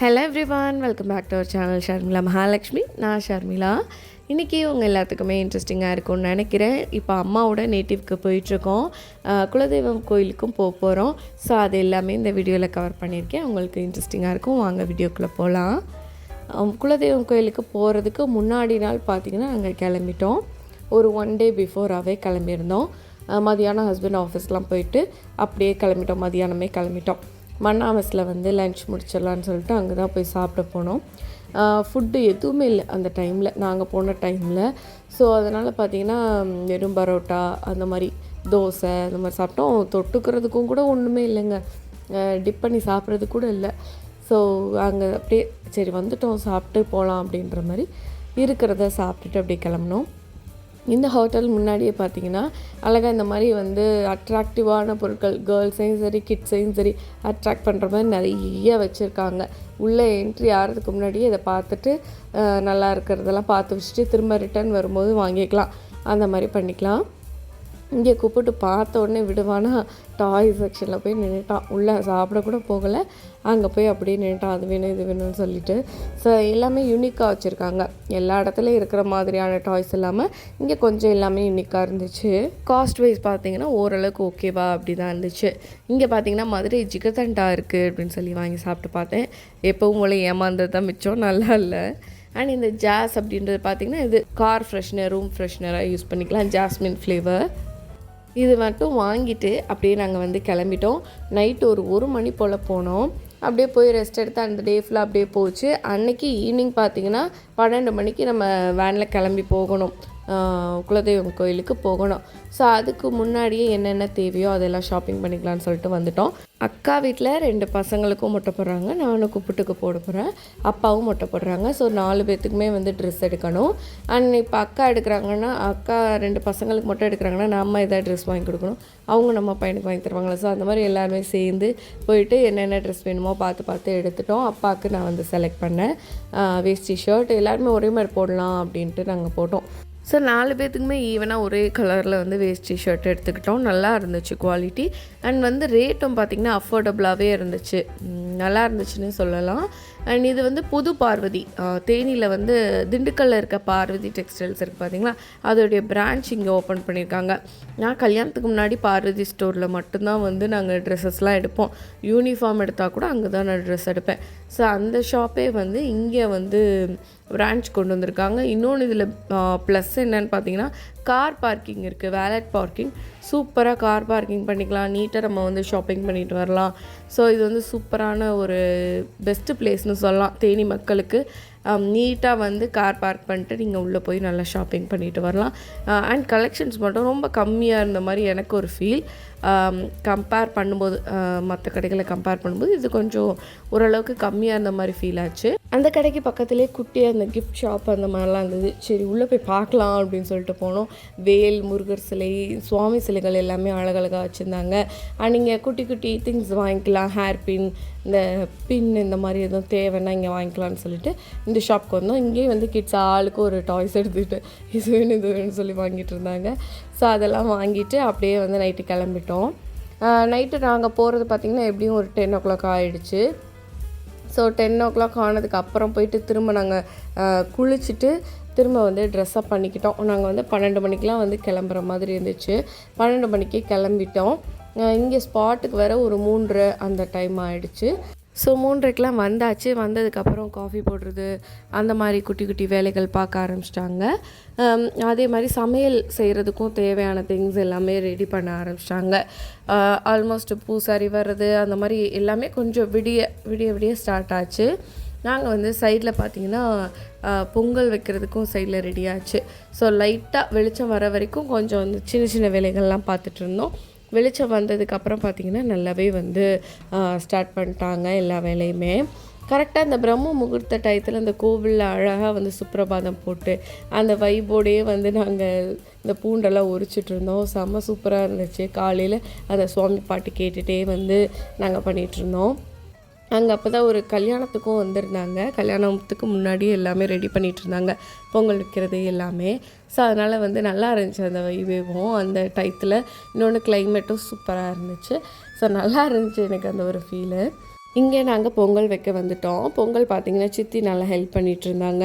Hello everyone welcome back to our channel Sharmila Mahalakshmi நான் ஷர்மிளா இன்றைக்கி உங்கள் எல்லாத்துக்குமே இன்ட்ரெஸ்டிங்காக இருக்கும்னு நினைக்கிறேன். இப்போ அம்மாவோட நேட்டிவ்க்கு போயிட்டுருக்கோம். குலதெய்வம் கோயிலுக்கும் போக போகிறோம் ஸோ அது எல்லாமே இந்த வீடியோவில் கவர் பண்ணியிருக்கேன். உங்களுக்கு இன்ட்ரெஸ்டிங்காக இருக்கும். வாங்க வீடியோக்குள்ளே போகலாம் குலதெய்வம் கோயிலுக்கு போகிறதுக்கு முன்னாடி நாள் பார்த்திங்கன்னா நாங்கள் கிளம்பிட்டோம். ஒரு ஒன் டே பிஃபோராகவே கிளம்பியிருந்தோம். மதியானம் ஹஸ்பண்ட் ஆஃபீஸ்லாம் போயிட்டு அப்படியே கிளம்பிட்டோம். மதியானமே கிளம்பிட்டோம். மண்ணாமஸில் வந்து லன்ச் முடிச்சிடலான்னு சொல்லிட்டு அங்கே தான் போய் சாப்பிட போனோம். ஃபுட்டு எதுவுமே இல்லை அந்த டைமில் நாங்கள் போன டைமில் ஸோ அதனால் பார்த்தீங்கன்னா வெறும் பரோட்டா அந்த மாதிரி தோசை அந்த மாதிரி சாப்பிட்டோம். தொட்டுக்கிறதுக்கும் கூட ஒன்றுமே இல்லைங்க. டிப் பண்ணி சாப்பிட்றது கூட இல்லை. ஸோ அங்கே அப்படியே சரி வந்துட்டோம் சாப்பிட்டு போகலாம் அப்படின்ற மாதிரி இருக்கிறத சாப்பிட்டுட்டு அப்படியே கிளம்புனோம். இந்த ஹோட்டல் முன்னாடியே பார்த்தீங்கன்னா அழகாக இந்த மாதிரி வந்து அட்ராக்டிவான பொருட்கள் கேர்ள்ஸையும் சரி கிட்ஸையும் சரி அட்ராக்ட் பண்ணுற மாதிரி நிறைய வச்சுருக்காங்க. உள்ளே என்ட்ரி ஆகிறதுக்கு முன்னாடியே இதை பார்த்துட்டு நல்லா இருக்கிறதெல்லாம் பார்த்து வச்சுட்டு திரும்ப ரிட்டர்ன் வரும்போது வாங்கிக்கலாம். அந்த மாதிரி பண்ணிக்கலாம். இங்கே கூப்பிட்டு பார்த்த உடனே விடுவானா? டாய் செக்ஷனில் போய் நின்றுட்டான் உள்ளே சாப்பிட கூட போகலை. அங்கே போய் அப்படியே நின்றுட்டான் அது வேணும் இது வேணும்னு சொல்லிட்டு. ஸோ எல்லாமே யூனிக்காக வச்சுருக்காங்க. எல்லா இடத்துலையும் இருக்கிற மாதிரியான டாய்ஸ் இல்லாமல் இங்கே கொஞ்சம் எல்லாமே யூனிக்காக இருந்துச்சு. காஸ்ட் வைஸ் பார்த்தீங்கன்னா ஓரளவுக்கு ஓகேவா அப்படி தான் இருந்துச்சு. இங்கே பார்த்தீங்கன்னா மதுரை ஜிகதண்டா இருக்குது அப்படின்னு சொல்லி வாங்கி சாப்பிட்டு பார்த்தேன். எப்பவும் போல ஏமாந்தது தான் மிச்சம். நல்லா இல்லை. அண்ட் இந்த ஜாஸ் அப்படின்றது பார்த்தீங்கன்னா இது கார் ஃப்ரெஷ்னர் ரூம் ஃப்ரெஷ்னராக யூஸ் பண்ணிக்கலாம். ஜாஸ்மின் ஃப்ளேவர் இது மட்டும் வாங்கிட்டு அப்படியே நாங்கள் வந்து கிளம்பிட்டோம். நைட்டு ஒரு ஒரு மணி போல் போனோம். அப்படியே போய் ரெஸ்ட் எடுத்து அந்த டே ஃபுல்லாக அப்படியே போச்சு. அன்றைக்கி ஈவினிங் பார்த்தீங்கன்னா பன்னெண்டு மணிக்கு நம்ம வேனில் கிளம்பி போகணும். குலதெய்வம் கோயிலுக்கு போகணும். ஸோ அதுக்கு முன்னாடியே என்னென்ன தேவையோ அதெல்லாம் ஷாப்பிங் பண்ணிக்கலாம்னு சொல்லிட்டு வந்துட்டோம். அக்கா வீட்டில் ரெண்டு பசங்களுக்கும் மொட்டை போடுறாங்க. நானும் குப்பிட்டுக்கு போட போகிறேன் அப்பாவும் மொட்டை போடுறாங்க. ஸோ நாலு பேர்த்துக்குமே வந்து ட்ரெஸ் எடுக்கணும். அண்ட் இப்போ அக்கா எடுக்கிறாங்கன்னா அக்கா ரெண்டு பசங்களுக்கு மொட்டை எடுக்கிறாங்கன்னா நம்ம எதாவது ட்ரெஸ் வாங்கி கொடுக்கணும். அவங்க நம்ம பையனுக்கு வாங்கி தருவாங்களா. ஸோ அந்த மாதிரி எல்லாருமே சேர்ந்து போயிட்டு என்னென்ன ட்ரெஸ் வேணுமோ பார்த்து பார்த்து எடுத்துட்டோம். அப்பாவுக்கு நான் வந்து செலக்ட் பண்ணேன். வேஷ்டி ஷர்ட் எல்லாருமே ஒரே மாதிரி போடலாம் அப்படின்ட்டு நாங்கள் போட்டோம். ஸோ நாலு பேர்த்துக்குமே ஈவனாக ஒரே கலரில் வந்து வேஷ்டி ஷர்ட் எடுத்துக்கிட்டோம். நல்லா இருந்துச்சு குவாலிட்டி அண்ட் வந்து ரேட்டும் பார்த்திங்கன்னா அஃபோர்டபுளாகவே இருந்துச்சு. நல்லா இருந்துச்சுன்னு சொல்லலாம். அண்ட் இது வந்து புது பார்வதி. தேனியில் வந்து திண்டுக்கல்லில் இருக்க பார்வதி டெக்ஸ்டைல்ஸ் இருக்குது பார்த்திங்களா அதோடைய பிரான்ச் இங்கே ஓப்பன் பண்ணியிருக்காங்க நான் கல்யாணத்துக்கு முன்னாடி பார்வதி ஸ்டோரில் மட்டும்தான் வந்து நாங்கள் ட்ரெஸ்ஸஸ்லாம் எடுப்போம். யூனிஃபார்ம் எடுத்தால் கூட அங்கே தான் நான் ட்ரெஸ் எடுப்பேன். ஸோ அந்த ஷாப்பே வந்து இங்கே வந்து பிரான்ச் கொண்டு வந்திருக்காங்க இன்னொன்று இதில் ப்ளஸ் என்னன்னு பார்த்தீங்கன்னா கார் பார்க்கிங் இருக்குது வேலட் பார்க்கிங் சூப்பராக கார் பார்க்கிங் பண்ணிக்கலாம். நீட்டாக நம்ம வந்து ஷாப்பிங் பண்ணிட்டு வரலாம். ஸோ இது வந்து சூப்பரான ஒரு பெஸ்ட்டு பிளேஸ்னு சொல்லலாம் தேனி மக்களுக்கு. நீட்டாக வந்து கார் பார்க் பண்ணிட்டு நீங்கள் உள்ளே போய் நல்லா ஷாப்பிங் பண்ணிட்டு வரலாம். அண்ட் கலெக்ஷன்ஸ் மட்டும் ரொம்ப கம்மியாக இருந்த மாதிரி எனக்கு ஒரு ஃபீல் கம்பேர் பண்ணும்போது மற்ற கடைகளை கம்பேர் பண்ணும்போது இது கொஞ்சம் ஓரளவுக்கு கம்மியாக இருந்த மாதிரி ஃபீல் ஆச்சு. அந்த கடைக்கு பக்கத்துலேயே குட்டியாக அந்த கிஃப்ட் ஷாப் அந்த மாதிரிலாம் இருந்தது. சரி உள்ளே போய் பார்க்கலாம் அப்படின்னு சொல்லிட்டு போனோம். வேல் முருகர் சிலை சுவாமி சிலைகள் எல்லாமே அழகழகாக வச்சுருந்தாங்க. அண்ட் நீங்கள் குட்டி குட்டி திங்ஸ் வாங்கிக்கலாம். ஹேர் பின் இந்த பின் இந்த மாதிரி எதுவும் தேவைன்னா இங்கே வாங்கிக்கலாம்னு சொல்லிட்டு இந்த ஷாப்க்கு வந்தோம். இங்கேயும் வந்து கிட்ஸ் ஆளுக்கு ஒரு டாய்ஸ் எடுத்துக்கிட்டு இது வேணும் இது வேணும்னு சொல்லி வாங்கிட்டு இருந்தாங்க. ஸோ அதெல்லாம் வாங்கிட்டு அப்படியே வந்து நைட்டு கிளம்பிட்டோம். நைட்டு நாங்கள் போகிறது பார்த்திங்கன்னா எப்படியும் ஒரு டென் ஓ கிளாக் ஆகிடுச்சு ஸோ டென் ஓ கிளாக் ஆனதுக்கு அப்புறம் போயிட்டு திரும்ப நாங்கள் குளிச்சுட்டு திரும்ப வந்து ட்ரெஸ்அப் பண்ணிக்கிட்டோம். நாங்கள் வந்து பன்னெண்டு மணிக்கெலாம் வந்து கிளம்புற மாதிரி இருந்துச்சு. பன்னெண்டு மணிக்கு கிளம்பிட்டோம். இங்கே ஸ்பாட்டுக்கு வேறு ஒரு மூன்று அந்த டைம் ஆகிடுச்சு ஸோ மூன்றைக்கெலாம் வந்தாச்சு. வந்ததுக்கப்புறம் காஃபி போடுறது அந்த மாதிரி குட்டி குட்டி வேலைகள் பார்க்க ஆரம்பிச்சிட்டாங்க. அதே மாதிரி சமையல் செய்கிறதுக்கும் தேவையான திங்ஸ் எல்லாமே ரெடி பண்ண ஆரம்பிச்சிட்டாங்க. ஆல்மோஸ்ட் பூசாரி வர்றது அந்த மாதிரி எல்லாமே கொஞ்சம் விடிய விடிய விடிய ஸ்டார்ட் ஆச்சு. நாங்கள் வந்து சைடில் பார்த்தீங்கன்னா பொங்கல் வைக்கிறதுக்கும் சைடில் ரெடி ஆச்சு. ஸோ லைட்டாக வெளிச்சம் வர வரைக்கும் கொஞ்சம் வந்து சின்ன சின்ன வேலைகள்லாம் பார்த்துட்டு இருந்தோம். வெளிச்சம் வந்ததுக்கப்புறம் பார்த்தீங்கன்னா நல்லாவே வந்து ஸ்டார்ட் பண்ணிட்டாங்க எல்லா வேலையுமே. கரெக்டாக அந்த பிரம்ம முகூர்த்த டயத்தில் அந்த கோவிலில் அழகாக வந்து சுப்பிரபாதம் போட்டு அந்த வைபோடையே வந்து நாங்கள் இந்த பூண்டெல்லாம் உரிச்சிட்டு இருந்தோம். செம்ம சூப்பராக இருந்துச்சு. காலையில் அந்த சுவாமி பாட்டு கேட்டுகிட்டே வந்து நாங்கள் பண்ணிகிட்ருந்தோம் அங்கே அப்போ தான் ஒரு கல்யாணத்துக்கும் வந்திருந்தாங்க. கல்யாணத்துக்கு முன்னாடியே எல்லாமே ரெடி பண்ணிட்டு இருந்தாங்க பொங்கல் வைக்கிறது எல்லாமே. ஸோ அதனால் வந்து நல்லா இருந்துச்சு அந்த வைவேவும் அந்த டயத்தில் இன்னொன்று கிளைமேட்டும் சூப்பராக இருந்துச்சு. ஸோ நல்லா இருந்துச்சு எனக்கு அந்த ஒரு ஃபீலு இங்கே நாங்கள் பொங்கல் வைக்க வந்துட்டோம். பொங்கல் பார்த்தீங்கன்னா சித்தி நல்லா ஹெல்ப் பண்ணிகிட்டு இருந்தாங்க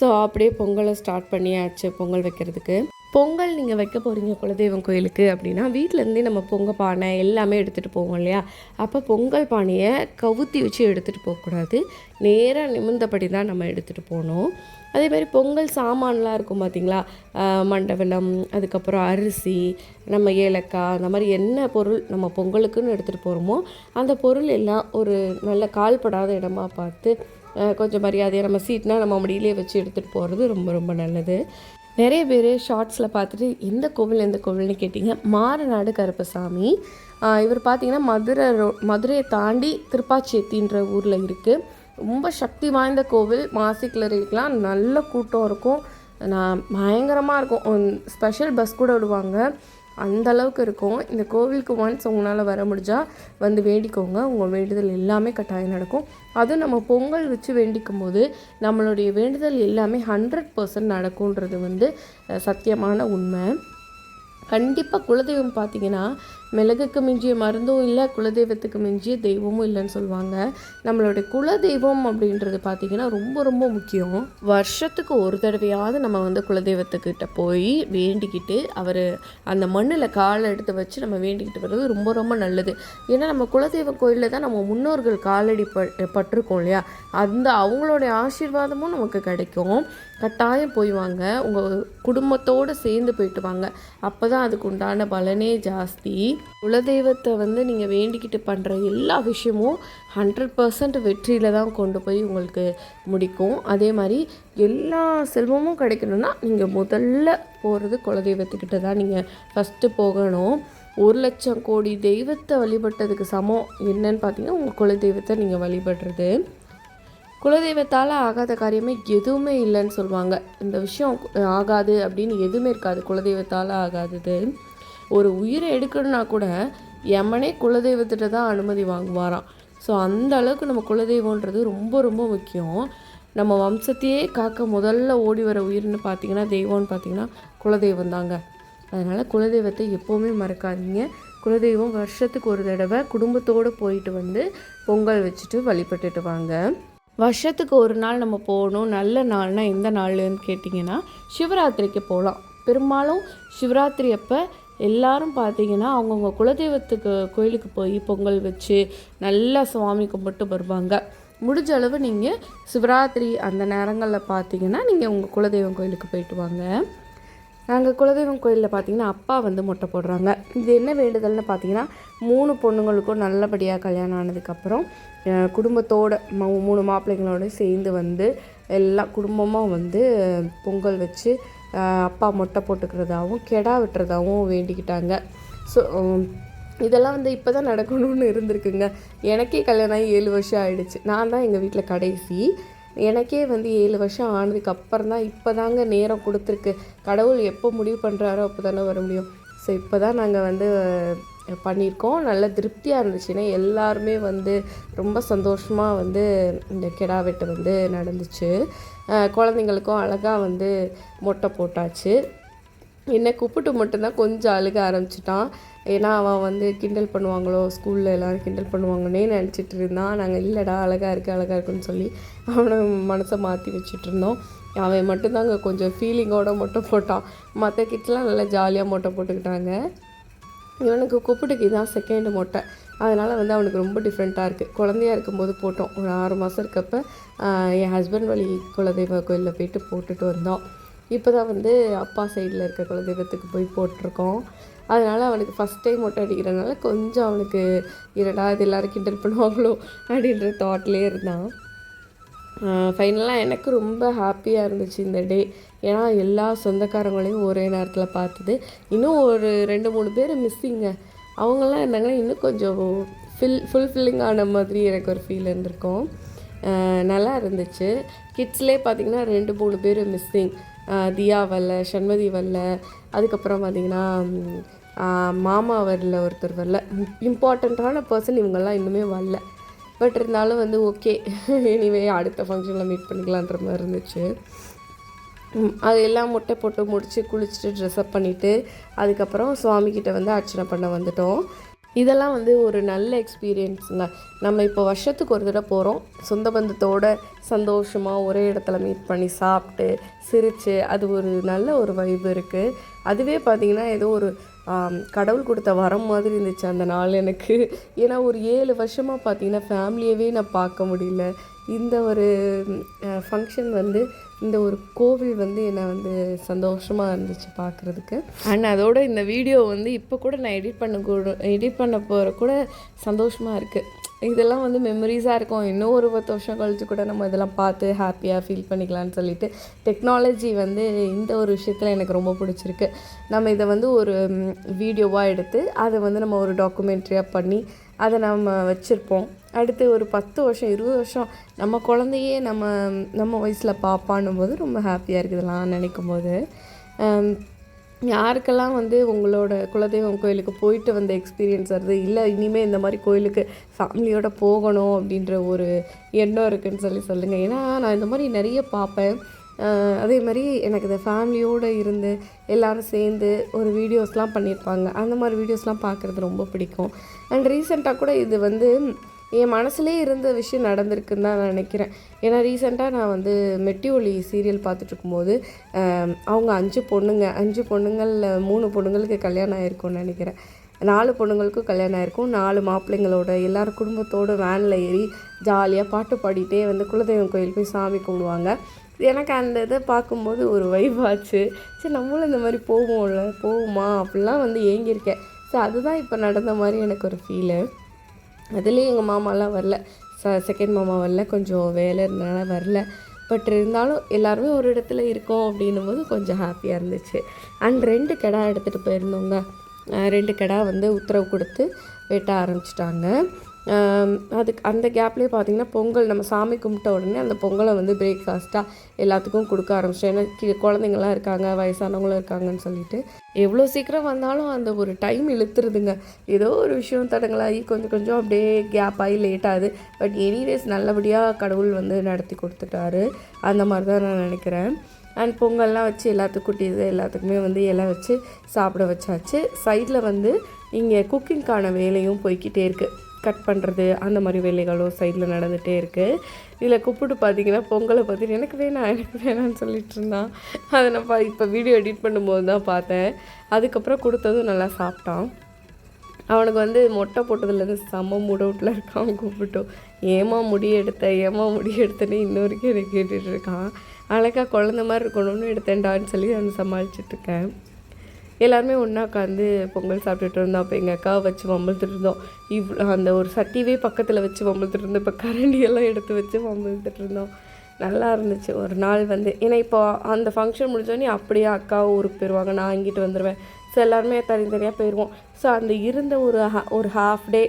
ஸோ அப்படியே பொங்கலை ஸ்டார்ட் பண்ணியாச்சு பொங்கல் வைக்கிறதுக்கு. பொங்கல் நீங்கள் வைக்க போகிறீங்க குலதெய்வம் கோயிலுக்கு அப்படின்னா வீட்டிலேருந்தே நம்ம பொங்க பானை எல்லாமே எடுத்துகிட்டு போவோம் இல்லையா? அப்போ பொங்கல் பானையை கவுத்தி வச்சு எடுத்துகிட்டு போகக்கூடாது. நேராக நிமிர்ந்தபடி தான் நம்ம எடுத்துகிட்டு போகணும். அதே மாதிரி பொங்கல் சாமான்லாம் இருக்கும் பார்த்தீங்களா ஆஹ் மண்டவெல்லம் அதுக்கப்புறம் அரிசி நம்ம ஏலக்காய் அந்த மாதிரி என்ன பொருள் நம்ம பொங்கலுக்குன்னு எடுத்துகிட்டு போகிறோமோ அந்த பொருள் எல்லாம் ஒரு நல்ல கால்படாத இடமா பார்த்து கொஞ்சம் மரியாதையாக நம்ம சீட்னா நம்ம முடியிலே வச்சு எடுத்துகிட்டு போகிறது ரொம்ப ரொம்ப நல்லது. நிறைய பேர் ஷார்ட்ஸில் பார்த்துட்டு எந்த கோவில் எந்த கோவில்னு கேட்டிங்க? மாறநாடு கருப்பசாமி. இவர் பார்த்திங்கன்னா மதுரை ரோ மதுரையை தாண்டி திருப்பாச்சேத்தின்ற ஊரில் இருக்குது ரொம்ப சக்தி வாய்ந்த கோவில். மாசிக்கிளறிக்கெலாம் நல்ல கூட்டம் இருக்கும். நான் பயங்கரமாக இருக்கும். ஸ்பெஷல் பஸ் கூட விடுவாங்க. அந்த அளவுக்கு இருக்கும். இந்த கோவிலுக்கு ஒன்ஸ் உங்களால் வர முடிஞ்சால் வந்து வேண்டிக்கோங்க. உங்கள் வேண்டுதல் எல்லாமே கட்டாயம் நடக்கும். அதுவும் நம்ம பொங்கல் வச்சு வேண்டிக்கும் போது நம்மளுடைய வேண்டுதல் எல்லாமே ஹண்ட்ரட் பர்சன்ட் நடக்கும்ன்றது வந்து சத்தியமான உண்மை. கண்டிப்பாக குலதெய்வம் பார்த்தீங்கன்னா மிளகுக்கு மிஞ்சிய மருந்தும் இல்லை குலதெய்வத்துக்கு மிஞ்சிய தெய்வமும் இல்லைன்னு சொல்லுவாங்க. நம்மளுடைய குலதெய்வம் அப்படின்றது பார்த்தீங்கன்னா ரொம்ப ரொம்ப முக்கியம். வருஷத்துக்கு ஒரு தடவையாவது நம்ம வந்து குலதெய்வத்துக்கிட்ட போய் வேண்டிக்கிட்டு அவர் அந்த மண்ணில் காலை எடுத்து வச்சு நம்ம வேண்டிக்கிட்டு வர்றது ரொம்ப ரொம்ப நல்லது. ஏன்னா நம்ம குலதெய்வ கோயிலில் தான் நம்ம முன்னோர்கள் காலடி ப பட்டிருக்கோம் இல்லையா? அந்த அவங்களுடைய ஆசீர்வாதமும் நமக்கு கிடைக்கும். கட்டாயம் போய் வாங்க. உங்கள் குடும்பத்தோடு சேர்ந்து போயிட்டு வாங்க. அப்போ தான் அதுக்கு உண்டான பலனே ஜாஸ்தி. குலதெய்வத்தை வந்து நீங்கள் வேண்டிக்கிட்டு பண்ணுற எல்லா விஷயமும் ஹண்ட்ரட் பர்சன்ட் வெற்றியில் தான் கொண்டு போய் உங்களுக்கு முடிக்கும். அதே மாதிரி எல்லா செல்வமும் கிடைக்கணும்னா நீங்கள் முதல்ல போகிறது குலதெய்வத்துக்கிட்ட தான் நீங்கள் ஃபஸ்ட்டு போகணும். ஒரு லட்சம் கோடி தெய்வத்தை வழிபட்டதுக்கு சமம் என்னன்னு பார்த்தீங்கன்னா உங்கள் குலதெய்வத்தை நீங்கள் வழிபடுறது. குலதெய்வத்தால் ஆகாத காரியமே எதுவுமே இல்லைன்னு சொல்லுவாங்க. இந்த விஷயம் ஆகாது அப்படின்னு எதுவுமே இருக்காது. குலதெய்வத்தால் ஆகாதது. ஒரு உயிரை எடுக்கணும்னா கூட எமனே குலதெய்வத்திட்ட தான் அனுமதி வாங்குவாராம். ஸோ அந்த அளவுக்கு நம்ம குலதெய்வன்றது ரொம்ப ரொம்ப முக்கியம். நம்ம வம்சத்தையே காக்க முதல்ல ஓடி வர உயிர்னு பார்த்தீங்கன்னா தெய்வம்னு பார்த்தீங்கன்னா குலதெய்வம் தாங்க. அதனால் குலதெய்வத்தை எப்போவுமே மறக்காதீங்க. குலதெய்வம் வருஷத்துக்கு ஒரு தடவை குடும்பத்தோடு போயிட்டு வந்து பொங்கல் வச்சுட்டு வழிபட்டுட்டு வாங்க. வருஷத்துக்கு ஒரு நாள் நம்ம போகணும். நல்ல நாள்னால் எந்த நாள்னு கேட்டிங்கன்னா சிவராத்திரிக்கு போகலாம். பெரும்பாலும் சிவராத்திரி அப்போ எல்லாரும் பார்த்தீங்கன்னா அவங்கவுங்க குலதெய்வத்துக்கு கோயிலுக்கு போய் பொங்கல் வச்சு நல்லா சுவாமி கும்பிட்டு வருவாங்க. முடிஞ்ச அளவு நீங்கள் சிவராத்திரி அந்த நேரங்களில் பார்த்தீங்கன்னா நீங்கள் உங்கள் குலதெய்வம் கோயிலுக்கு போயிட்டு வாங்க. நாங்கள் குலதெய்வம் கோயிலில் பார்த்தீங்கன்னா அப்பா வந்து மொட்டை போடுறாங்க. இது என்ன வேண்டுதல்னு பார்த்தீங்கன்னா மூணு பொண்ணுங்களுக்கும் நல்லபடியாக கல்யாணம் ஆனதுக்கப்புறம் குடும்பத்தோட மூணு மாப்பிள்ளைங்களோட சேர்ந்து வந்து எல்லாம் குடும்பமாக வந்து பொங்கல் வச்சு அப்பா மொட்டை போட்டுக்கிறதாவும் கெடா வெட்டுறதாகவும் வேண்டிக்கிட்டாங்க. ஸோ இதெல்லாம் வந்து இப்போ தான் நடக்கணும்னு இருந்திருக்குங்க. எனக்கே கல்யாணம் ஆகி ஏழு வருஷம் ஆகிடுச்சு நான் தான் எங்கள் வீட்டில் கடைசி. எனக்கே வந்து ஏழு வருஷம் ஆனதுக்கு அப்புறம் தான் இப்போ தாங்க நேரம் கொடுத்துருக்கு. கடவுள் எப்போ முடிவு பண்ணுறாரோ அப்போ தானே வர முடியும். ஸோ இப்போ தான் நாங்கள் வந்து பண்ணியிருக்கோம். நல்ல திருப்தியாக இருந்துச்சுன்னா எல்லாருமே வந்து ரொம்ப சந்தோஷமாக வந்து இந்த கிடா வெட்டு வந்து நடந்துச்சு. குழந்தைங்களுக்கும் அழகாக வந்து மொட்டை போட்டாச்சு. என்னை கூப்பிட்டு மட்டும்தான் கொஞ்சம் அழுக ஆரம்பிச்சிட்டான். ஏன்னா அவன் வந்து கிண்டல் பண்ணுவாங்களோ ஸ்கூலில் எல்லோரும் கிண்டல் பண்ணுவாங்கன்னே நினச்சிட்டு இருந்தான். நாங்கள் இல்லைடா அழகாக இருக்குது அழகாக இருக்குன்னு சொல்லி அவனை மனசை மாற்றி வச்சுட்டு இருந்தோம். அவன் மட்டும்தாங்க கொஞ்சம் ஃபீலிங்கோட மொட்டை போட்டான். மற்ற கிட்டலாம் நல்லா ஜாலியாக மொட்டை போட்டுக்கிட்டாங்க. இவனுக்கு கூப்பிட்டுக்கு இதான் செகண்ட் மொட்டை. அதனால் வந்து அவனுக்கு ரொம்ப டிஃப்ரெண்ட்டாக இருக்குது குழந்தையா இருக்கும்போது போட்டோம். ஒரு ஆறு மாதம் இருக்கப்ப என் ஹஸ்பண்ட் வழி குலதெய்வ கோயிலில் போயிட்டு போட்டுட்டு வந்தோம். இப்போ தான் வந்து அப்பா சைடில் இருக்க குலதெய்வத்துக்கு போய் போட்டிருக்கோம். அதனால் அவனுக்கு ஃபஸ்ட் டைம் மொட்டை அடிக்கிறனால கொஞ்சம் அவனுக்கு இரடா இது எல்லோரும் கிண்டல் பண்ணுவாங்களோ அப்படின்ற தாட்லேயே இருந்தான். ஃபைனலாக எனக்கு ரொம்ப ஹாப்பியாக இருந்துச்சு இந்த டே ஏன்னா எல்லா சொந்தக்காரங்களையும் ஒரே நேரத்தில் பார்த்தது. இன்னும் ஒரு ரெண்டு மூணு பேர் மிஸ்ஸிங்க அவங்கெல்லாம் இருந்தாங்கன்னா இன்னும் கொஞ்சம் ஃபில் ஃபுல்ஃபில்லிங் ஆன மாதிரி எனக்கு ஒரு ஃபீல் இருந்திருக்கும். நல்லா இருந்துச்சு. கிட்ஸ்லேயே பார்த்தீங்கன்னா ரெண்டு மூணு பேர் மிஸ்ஸிங் தியா வரல சண்மதி வரல அதுக்கப்புறம் பார்த்திங்கன்னா மாமா வரல ஒருத்தர் வரல. இம்பார்ட்டண்ட்டான பர்சன் இவங்கெல்லாம் இன்னுமே வரல. பட் இருந்தாலும் வந்து ஓகே எனிவே அடுத்த ஃபங்க்ஷனில் மீட் பண்ணிக்கலான்ற மாதிரி இருந்துச்சு. அது எல்லாம் முட்டை போட்டு முடித்து குளிச்சுட்டு ட்ரெஸ்அப் பண்ணிவிட்டு அதுக்கப்புறம் சுவாமிக்கிட்ட வந்து அர்ச்சனை பண்ண வந்துட்டோம். இதெல்லாம் வந்து ஒரு நல்ல எக்ஸ்பீரியன்ஸுங்க நம்ம இப்போ வருஷத்துக்கு ஒரு தடவை போகிறோம் சொந்த பந்தத்தோட சந்தோஷமாக ஒரே இடத்துல மீட் பண்ணி சாப்பிட்டு சிரித்து அது ஒரு நல்ல ஒரு வைப் இருக்குது அதுவே பார்த்திங்கன்னா ஏதோ ஒரு கடவுள் கொடுத்த வரம் மாதிரி இருந்துச்சு அந்த நாள் எனக்கு. ஏன்னா ஒரு ஏழு வருஷமாக பார்த்தீங்கன்னா ஃபேமிலியவே நான் பார்க்க முடியல. இந்த ஒரு ஃபங்க்ஷன் வந்து இந்த ஒரு கோவில் வந்து என்னை வந்து சந்தோஷமாக இருந்துச்சு பார்க்குறதுக்கு அண்ட் அதோட இந்த வீடியோ வந்து இப்போ கூட நான் எடிட் பண்ண கூட எடிட் பண்ண போகிற கூட சந்தோஷமாக இருக்குது இதெல்லாம் வந்து மெமரிஸாக இருக்கும். இன்னும் ஒரு பத்து வருஷம் கழிச்சு கூட நம்ம இதெல்லாம் பார்த்து ஹாப்பியாக ஃபீல் பண்ணிக்கலாம்னு சொல்லிட்டு டெக்னாலஜி வந்து இந்த ஒரு விஷயத்தில் எனக்கு ரொம்ப பிடிச்சிருக்கு. நம்ம இதை வந்து ஒரு வீடியோவாக எடுத்து அதை வந்து நம்ம ஒரு டாக்குமெண்ட்ரியாக பண்ணி அதை நம்ம வச்சுருப்போம். அடுத்து ஒரு பத்து வருஷம் இருபது வருஷம் நம்ம குழந்தையே நம்ம நம்ம வயசில் பார்ப்பான்னும் போது ரொம்ப ஹாப்பியாக இருக்குதுலாம் நினைக்கும் போது யாருக்கெல்லாம் வந்து உங்களோட குலதெய்வம் கோயிலுக்கு போயிட்டு வந்த எக்ஸ்பீரியன்ஸ் வருது? இல்லை இனிமேல் இந்த மாதிரி கோயிலுக்கு ஃபேமிலியோட போகணும் அப்படின்ற ஒரு எண்ணம் இருக்குதுன்னு சொல்லி சொல்லுங்கள் ஏன்னா நான் இந்த மாதிரி நிறைய பார்ப்பேன் அதே மாதிரி எனக்கு இந்த ஃபேமிலியோடு இருந்து எல்லோரும் சேர்ந்து ஒரு வீடியோஸ்லாம் பண்ணியிருப்பாங்க அந்த மாதிரி வீடியோஸ்லாம் பார்க்குறது ரொம்ப பிடிக்கும். அண்ட் ரீசெண்டாக கூட இது வந்து என் மனசுலேயே இருந்த விஷயம் நடந்திருக்குன்னு தான் நான் நினைக்கிறேன். ஏன்னா ரீசெண்டாக நான் வந்து மெட்டி ஒளி சீரியல் பார்த்துட்ருக்கும் போது அவங்க அஞ்சு பொண்ணுங்க அஞ்சு பொண்ணுங்களில் மூணு பொண்ணுங்களுக்கு கல்யாணம் ஆயிருக்கும்னு நினைக்கிறேன். நாலு பொண்ணுங்களுக்கும் கல்யாணம் ஆயிருக்கும். நாலு மாப்பிள்ளைங்களோட எல்லாரும் குடும்பத்தோட வேனில் ஏறி ஜாலியாக பாட்டு பாடிட்டே வந்து குலதெய்வம் கோயில் போய் சாமி கும்பிடுவாங்க. எனக்கு அந்த இதை பார்க்கும்போது ஒரு வைப் ஆச்சு. சரி நம்மளும் இந்த மாதிரி போவோம்ல போவோமா? அப்படிலாம் வந்து ஏங்கியிருக்கேன். ஸோ அதுதான் இப்போ நடந்த மாதிரி எனக்கு ஒரு ஃபீலு அதுலேயும் எங்கள் மாமாலாம் வரல. ச செகண்ட் மாமா வரல. கொஞ்சம் வேலை இருந்தனால வரல. பட் இருந்தாலும் எல்லாருமே ஒரு இடத்துல இருக்கோம் அப்படின்னும் போது கொஞ்சம் ஹாப்பியாக இருந்துச்சு. அண்ட் ரெண்டு கிடா எடுத்துகிட்டு போயிருந்தோங்க. ரெண்டு கிடா வந்து உத்தரவு கொடுத்து வெட்ட ஆரம்பிச்சிட்டாங்க. அதுக்கு அந்த கேப்லேயே பார்த்தீங்கன்னா பொங்கல் நம்ம சாமி கும்பிட்ட உடனே அந்த பொங்கலை வந்து பிரேக்ஃபாஸ்ட்டாக எல்லாத்துக்கும் கொடுக்க ஆரம்பிச்சிட்டோம். ஏன்னா குழந்தைங்களாம் இருக்காங்க வயசானவங்களும் இருக்காங்கன்னு சொல்லிட்டு. எவ்வளோ சீக்கிரம் வந்தாலும் அந்த ஒரு டைம் இழுத்துருதுங்க. ஏதோ ஒரு விஷயம் தடங்களாகி கொஞ்சம் கொஞ்சம் அப்படியே கேப் ஆகி லேட் ஆகுது. பட் எனிவேஸ் நல்லபடியாக கடவுள் வந்து நடத்தி கொடுத்துட்டாரு. அந்த மாதிரி தான் நான் நினைக்கிறேன். அண்ட் பொங்கல்லாம் வச்சு எல்லாத்துக்கும் குட்டீஸ் எல்லாத்துக்குமே வந்து இலை வச்சு சாப்பிட வச்சாச்சு. சைடில் வந்து இங்கே குக்கிங்க்கான வேலையும் போய்க்கிட்டே இருக்குது கட் பண்ணுறது அந்த மாதிரி வேலைகளும் சைடில் நடந்துகிட்டே இருக்குது இதில் கூப்பிட்டு பார்த்தீங்கன்னா பொங்கலை பார்த்துட்டு எனக்கு வேணாம் எனக்கு வேணாம்னு சொல்லிட்டு இருந்தான். அதை நான் பா இப்போ வீடியோ எடிட் பண்ணும்போது தான் பார்த்தேன். அதுக்கப்புறம் கொடுத்ததும் நல்லா சாப்பிட்டான். அவனுக்கு வந்து மொட்டை போட்டதுலேருந்து செம்ம மூடவுட்டில் இருக்கான் கூப்பிட்டோம் ஏமா முடி எடுத்த ஏமா முடி எடுத்தேன்னு இன்ன வரைக்கும் எனக்கு கேட்டுட்டு இருக்கான். அழகாக குழந்த மாதிரி இருக்கணும்னு எடுத்தேன்டான்னு சொல்லி நான் சமாளிச்சிட்ருக்கேன் எல்லாருமே ஒன்றா உட்காந்து பொங்கல் சாப்பிட்டுட்டு இருந்தோம். அப்போ எங்கள் அக்காவை வச்சு வம்பிழுத்துட்டு இருந்தோம் இவ்வளோ அந்த ஒரு சட்டிவே பக்கத்தில் வச்சு வம்பிழ்த்துட்டு இருந்தோம் இப்போ கரண்டியெல்லாம் எடுத்து வச்சு வம்பிழுத்துட்டு இருந்தோம் நல்லா இருந்துச்சு. ஒரு நாள் வந்து ஏன்னா இப்போ அந்த ஃபங்க்ஷன் முடிஞ்சோடனே அப்படியே அக்கா ஊருக்கு போயிடுவாங்க நான் இங்கிட்டு வந்துடுவேன் ஸோ எல்லாருமே தனித்தனியாக போயிடுவோம் ஸோ அந்த இருந்த ஒரு ஒரு ஹாஃப் டே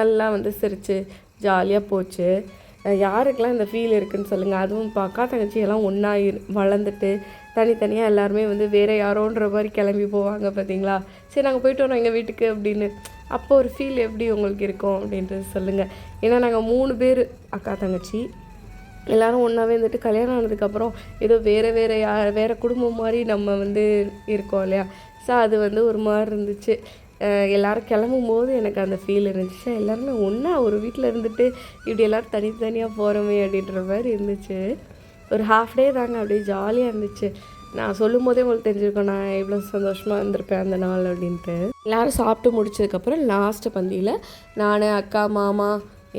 நல்லா வந்து சிரித்து ஜாலியாக போச்சு. யாருக்கெல்லாம் இந்த ஃபீல் இருக்குதுன்னு சொல்லுங்கள் அதுவும் இப்போ அக்கா தங்கச்சி எல்லாம் ஒன்றா வளர்ந்துட்டு தனித்தனியாக எல்லாருமே வந்து வேறு யாரோன்ற மாதிரி கிளம்பி போவாங்க பார்த்தீங்களா சரி நாங்கள் போயிட்டு வரோம் எங்கள் வீட்டுக்கு அப்படின்னு. அப்போ ஒரு ஃபீல் எப்படி உங்களுக்கு இருக்கும் அப்படின்றது சொல்லுங்கள் ஏன்னா நாங்கள் மூணு பேர் அக்கா தங்கச்சி எல்லோரும் ஒன்றாவே இருந்துட்டு கல்யாணம் ஆனதுக்கப்புறம் ஏதோ வேறு வேறு யா வேறு குடும்பம் மாதிரி நம்ம வந்து இருக்கோம் இல்லையா? ஸோ அது வந்து ஒரு மாதிரி இருந்துச்சு. எல்லோரும் கிளம்பும் போது எனக்கு அந்த ஃபீல் இருந்துச்சு. எல்லாருமே ஒன்றா ஒரு வீட்டில் இருந்துட்டு இப்படி எல்லோரும் தனித்தனியாக போகிறோமே அப்படின்ற மாதிரி இருந்துச்சு. ஒரு ஹாஃப் டே தாங்க அப்படியே ஜாலியாக இருந்துச்சு. நான் சொல்லும் போதே உங்களுக்கு தெரிஞ்சிருக்கோம் நான் எவ்வளோ சந்தோஷமாக இருந்திருப்பேன் அந்த நாள் அப்படின்ட்டு. எல்லோரும் சாப்பிட்டு முடிச்சதுக்கப்புறம் லாஸ்ட்டு பந்தியில் நான் அக்கா மாமா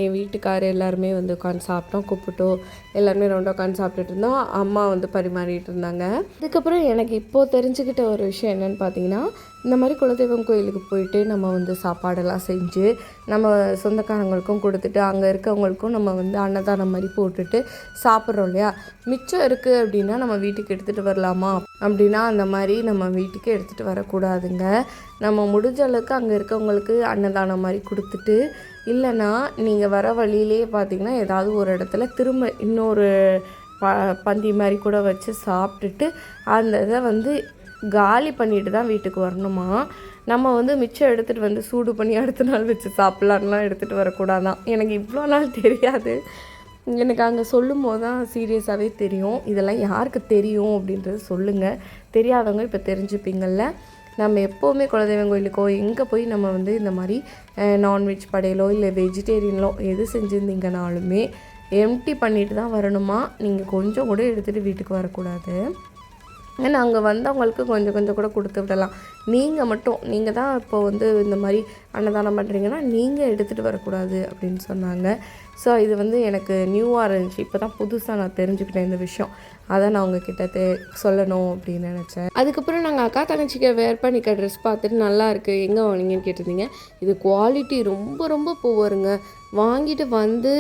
என் வீட்டுக்கார் எல்லாருமே வந்து உட்காந்து சாப்பிட்டோம் கூப்பிட்டோம். எல்லாருமே ரவுண்டாக உட்காந்து சாப்பிட்டுட்டு இருந்தோம். அம்மா வந்து பரிமாறிட்டு இருந்தாங்க. அதுக்கப்புறம் எனக்கு இப்போது தெரிஞ்சுக்கிட்ட ஒரு விஷயம் என்னென்னு பார்த்தீங்கன்னா இந்த மாதிரி குலதெய்வம் கோயிலுக்கு போயிட்டு நம்ம வந்து சாப்பாடெல்லாம் செஞ்சு நம்ம சொந்தக்காரங்களுக்கும் கொடுத்துட்டு அங்கே இருக்கவங்களுக்கும் நம்ம வந்து அன்னதானம் மாதிரி போட்டுட்டு சாப்பிட்றோம் இல்லையா? மிச்சம் இருக்குது அப்படின்னா நம்ம வீட்டுக்கு எடுத்துகிட்டு வரலாமா? அப்படின்னா அந்த மாதிரி நம்ம வீட்டுக்கு எடுத்துகிட்டு வரக்கூடாதுங்க. நம்ம முடிஞ்ச அளவுக்கு அங்கே இருக்கவங்களுக்கு அன்னதானம் மாதிரி கொடுத்துட்டு இல்லைன்னா நீங்கள் வர வழியிலே பார்த்தீங்கன்னா ஏதாவது ஒரு இடத்துல திரும்ப இன்னொரு ப பந்தி மாதிரி கூட வச்சு சாப்பிட்டுட்டு அந்த இதை வந்து காலி பண்ணிட்டு தான் வீட்டுக்கு வரணுமா? நம்ம வந்து மிச்சம் எடுத்துகிட்டு வந்து சூடு பண்ணி அடுத்த நாள் வச்சு சாப்பிட்லான்லாம் எடுத்துகிட்டு வரக்கூடாதான். எனக்கு இவ்வளோ நாள் தெரியாது. எனக்கு அங்கே சொல்லும் போது தான் சீரியஸாகவே தெரியும். இதெல்லாம் யாருக்கு தெரியும் அப்படின்றது சொல்லுங்கள் தெரியாதவங்க இப்போ தெரிஞ்சுப்பீங்கள்ல நம்ம எப்போவுமே குலதெய்வம் கோயிலுக்கோ எங்கே போய் நம்ம வந்து இந்த மாதிரி நான்வெஜ் படையலோ இல்லை வெஜிடேரியனோ எது செஞ்சுருந்தீங்கனாலுமே எம்டி பண்ணிட்டு தான் வரணுமா? நீங்கள் கொஞ்சம் கூட எடுத்துகிட்டு வீட்டுக்கு வரக்கூடாது. ஏன்னா அங்கே வந்தவங்களுக்கு கொஞ்சம் கொஞ்சம் கூட கொடுத்து விடலாம். நீங்கள் மட்டும் நீங்கள் தான் இப்போ வந்து இந்த மாதிரி அன்னதானம் பண்ணுறீங்கன்னா நீங்கள் எடுத்துகிட்டு வரக்கூடாது அப்படின்னு சொன்னாங்க. ஸோ இது வந்து எனக்கு நியூவாக இருந்துச்சு. இப்போ தான் புதுசாக நான் தெரிஞ்சுக்கிட்டேன் இந்த விஷயம். அதை நான் உங்ககிட்ட தே சொல்லணும் அப்படின்னு நினச்சேன். அதுக்கப்புறம் நாங்கள் அக்கா தங்கச்சிக்கு வேர் பண்ணிக்க ட்ரெஸ் பார்த்துட்டு நல்லா இருக்குது எங்கே வாங்கினீங்கன்னு கேட்டிருந்தீங்க. இது குவாலிட்டி ரொம்ப ரொம்ப போவருங்க வாங்கிட்டு வந்து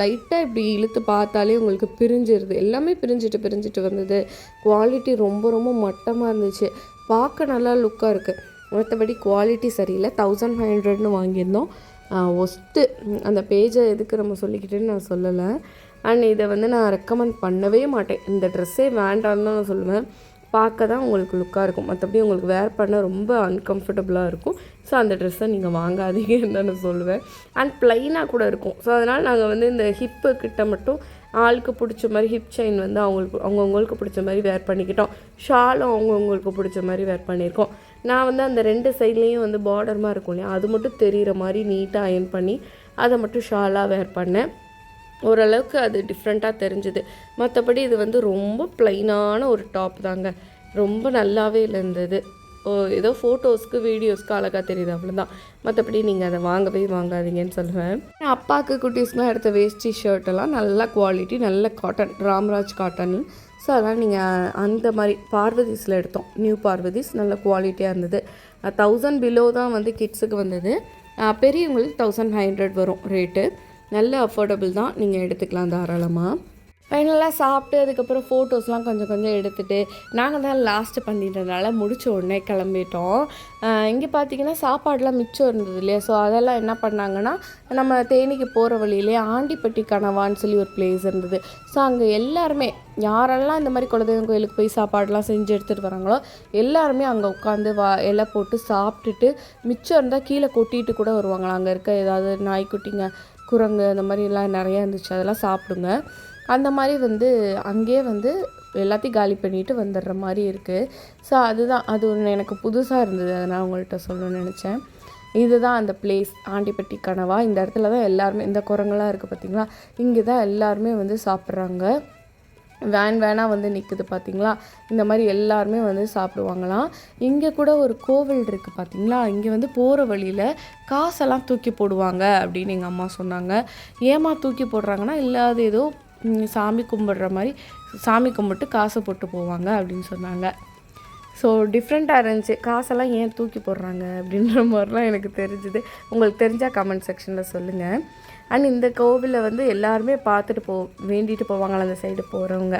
லைட்டாக இப்படி இழுத்து பார்த்தாலே உங்களுக்கு பிரிஞ்சிருது. எல்லாமே பிரிஞ்சுட்டு பிரிஞ்சுட்டு வந்தது. குவாலிட்டி ரொம்ப ரொம்ப மட்டமாக இருந்துச்சு. பார்க்க நல்லா லுக்காக இருக்குது மற்றபடி குவாலிட்டி சரியில்லை. தௌசண்ட் ஃபைவ் ஹண்ட்ரட்னு வாங்கியிருந்தோம். ஒஸ்ட்டு. அந்த பேஜை எதுக்கு நம்ம சொல்லிக்கிட்டேன்னு நான் சொல்லலை. அண்ட் இதை வந்து நான் ரெக்கமெண்ட் பண்ணவே மாட்டேன். இந்த ட்ரெஸ்ஸே வேண்டாம்னு தான் நான் சொல்லுவேன். பார்க்க தான் உங்களுக்கு லுக்காக இருக்கும். மற்றபடி உங்களுக்கு வேர் பண்ண ரொம்ப அன்கம்ஃபர்டபுளாக இருக்கும். ஸோ அந்த ட்ரெஸ்ஸை நீங்கள் வாங்காதீங்கன்னு நான் சொல்லுவேன். அண்ட் ப்ளைனாக கூட இருக்கும். ஸோ அதனால் நாங்கள் வந்து இந்த ஹிப்பு கிட்ட மட்டும் ஆளுக்கு பிடிச்ச மாதிரி ஹிப் செயின் வந்து அவங்களுக்கு அவங்கவுங்களுக்கு பிடிச்ச மாதிரி வேர் பண்ணிக்கிட்டோம். ஷாலும் அவங்கவுங்களுக்கு பிடிச்ச மாதிரி வேர் பண்ணியிருக்கோம். நான் வந்து அந்த ரெண்டு சைட்லேயும் வந்து பார்டர்மாக இருக்கும் இல்லையா? அது மட்டும் தெரிகிற மாதிரி நீட்டாக அயன் பண்ணி அதை மட்டும் ஷாலாக வேர் பண்ணேன். ஓரளவுக்கு அது டிஃப்ரெண்ட்டாக தெரிஞ்சுது. மற்றபடி இது வந்து ரொம்ப ப்ளைனான ஒரு டாப் தாங்க. ரொம்ப நல்லாவே இருந்தது. ஓ ஏதோ ஃபோட்டோஸ்க்கு வீடியோஸ்க்கு அழகாக தெரியுது அவ்வளோதான் மற்றபடி நீங்கள் அதை வாங்கவே வாங்காதீங்கன்னு சொல்லுவேன். அப்பாவுக்கு குட்டீஸ்லாம் எடுத்த வேஷ்டி ஷர்ட்டெல்லாம் நல்ல குவாலிட்டி நல்ல காட்டன் ராம்ராஜ் காட்டன் ஸோ அதனால் நீங்கள் அந்த மாதிரி பார்வதிஸில் எடுத்தோம். நியூ பார்வதிஸ் நல்ல குவாலிட்டியாக இருந்தது. தௌசண்ட் பிலோ தான் வந்து கிட்ஸுக்கு வந்தது. பெரியவங்களுக்கு தௌசண்ட் ஹண்ட்ரட் வரும் ரேட்டு நல்ல அஃபோர்டபுள் தான் நீங்கள் எடுத்துக்கலாம் தாராளமாக ஃபைனலாக சாப்பிட்டு அதுக்கப்புறம் ஃபோட்டோஸ்லாம் கொஞ்சம் கொஞ்சம் எடுத்துகிட்டு நாங்கள் தான் லாஸ்ட்டு பண்ணிட்டதுனால முடிச்ச உடனே கிளம்பிட்டோம். இங்கே பார்த்தீங்கன்னா சாப்பாடெலாம் மிச்சம் இருந்தது இல்லையா? ஸோ அதெல்லாம் என்ன பண்ணாங்கன்னா நம்ம தேனிக்கு போகிற வழியிலே ஆண்டிப்பட்டி கனவான்னு சொல்லி ஒரு பிளேஸ் இருந்தது. ஸோ அங்கே எல்லாருமே யாரெல்லாம் இந்த மாதிரி குலதெய்வம் கோயிலுக்கு போய் சாப்பாடெலாம் செஞ்சு எடுத்துகிட்டு வராங்களோ எல்லாருமே அங்கே உட்காந்து வா இலை போட்டு சாப்பிட்டுட்டு மிச்சம் இருந்தால் கீழே கொட்டிட்டு கூட வருவாங்களா அங்கே இருக்க ஏதாவது நாய்க்குட்டிங்க குரங்கு அந்த மாதிரிலாம் நிறையா இருந்துச்சு. அதெல்லாம் சாப்பிடுங்க. அந்த மாதிரி வந்து அங்கேயே வந்து எல்லாத்தையும் காலி பண்ணிட்டு வந்துடுற மாதிரி இருக்குது ஸோ அதுதான் அது ஒன்று எனக்கு புதுசாக இருந்தது. அதை நான் உங்கள்கிட்ட சொல்லணும்னு நினச்சேன். இதுதான் அந்த பிளேஸ் ஆண்டிப்பட்டி கனவா. இந்த இடத்துல தான் எல்லாருமே இந்த குரங்கெல்லாம் இருக்குது பார்த்திங்களா இங்கே தான் எல்லாருமே வந்து சாப்பிட்றாங்க. வேன் வேனாக வந்து நிற்குது பார்த்தீங்களா இந்த மாதிரி எல்லாருமே வந்து சாப்பிடுவாங்களாம். இங்கே கூட ஒரு கோவில் இருக்குது பார்த்தீங்களா இங்கே வந்து போகிற வழியில் காசெல்லாம் தூக்கி போடுவாங்க அப்படின்னு எங்கள் அம்மா சொன்னாங்க. ஏமா தூக்கி போடுறாங்கன்னா இல்லை அது ஏதோ சாமி கும்பிடுற மாதிரி சாமி கும்பிட்டு காசை போட்டு போவாங்க அப்படின்னு சொன்னாங்க. ஸோ டிஃப்ரெண்ட்டாக இருந்துச்சு. காசெல்லாம் ஏன் தூக்கி போடுறாங்க அப்படின்ற மாதிரிலாம் எனக்கு தெரிஞ்சுது. உங்களுக்கு தெரிஞ்சால் கமெண்ட் செக்ஷனில் சொல்லுங்கள் அண்ட் இந்த கோவிலை வந்து எல்லாருமே பார்த்துட்டு போ வேண்டிட்டு போவாங்களா அந்த சைடு போகிறவங்க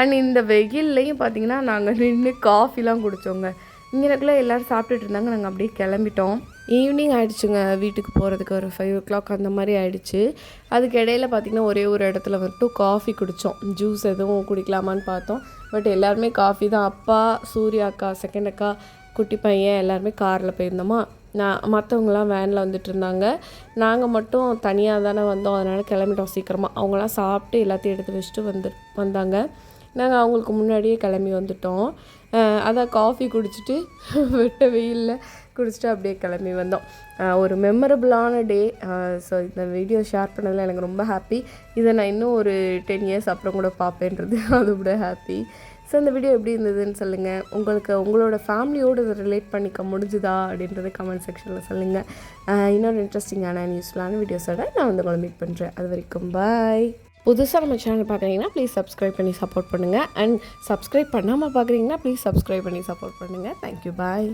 அண்ட் இந்த வெயில்லையும் பார்த்தீங்கன்னா நாங்கள் நின்று காஃபிலாம் குடித்தோங்க இங்கேக்குள்ளே எல்லோரும் சாப்பிட்டுட்டு இருந்தாங்க. நாங்கள் அப்படியே கிளம்பிட்டோம். ஈவினிங் ஆகிடுச்சுங்க வீட்டுக்கு போகிறதுக்கு ஒரு ஃபைவ் ஓ கிளாக் அந்த மாதிரி ஆகிடுச்சு அதுக்கு இடையில பார்த்திங்கன்னா ஒரே ஒரு இடத்துல மட்டும் காஃபி குடித்தோம் ஜூஸ் எதுவும் குடிக்கலாமான்னு பார்த்தோம். பட் எல்லாருமே காஃபி தான். அப்பா சூர்யா அக்கா செகண்ட் அக்கா குட்டி பையன் எல்லாருமே காரில் போயிருந்தோமா? நான் மற்றவங்களாம் வேனில் வந்துட்டு இருந்தாங்க. நாங்கள் மட்டும் தனியாக தானே வந்தோம். அதனால் கிளம்பிட்டோம் சீக்கிரமாக அவங்களாம் சாப்பிட்டு எல்லாத்தையும் எடுத்து வச்சுட்டு வந்து வந்தாங்க. நாங்கள் அவங்களுக்கு முன்னாடியே கிளம்பி வந்துட்டோம். அதான் காஃபி குடிச்சிட்டு வெட்ட வெயிலில் குடிச்சிட்டு அப்படியே கிளம்பி வந்தோம். ஒரு மெமரபுளான டே ஸோ இந்த வீடியோ ஷேர் பண்ணதில் எனக்கு ரொம்ப ஹாப்பி இதை நான் இன்னும் ஒரு டென் இயர்ஸ் அப்புறம் கூட பார்ப்பேன்றது. அது கூட ஹாப்பி ஸோ இந்த வீடியோ எப்படி இருந்ததுன்னு சொல்லுங்கள் உங்களுக்கு உங்களோட ஃபேமிலியோடு இதை ரிலேட் பண்ணிக்க முடிஞ்சுதா அப்படின்றது கமெண்ட் செக்ஷனில் சொல்லுங்கள் இன்னொரு இன்ட்ரெஸ்டிங்கான யூஸ்ஃபுல்லான வீடியோஸோட நான் வந்து உங்களை மீட் பண்ணுறேன் அது வரைக்கும் பாய் புதுசாக நம்ம சேனல் பார்க்குறீங்கன்னா ப்ளீஸ் சப்ஸ்கிரைப் பண்ணி சப்போர்ட் பண்ணுங்கள் அண்ட் சப்ஸ்கிரைப் பண்ணாமல் பார்க்குறீங்கன்னா ப்ளீஸ் சப்ஸ்கிரைப் பண்ணி சப்போர்ட் பண்ணுங்கள் தேங்க்யூ பாய்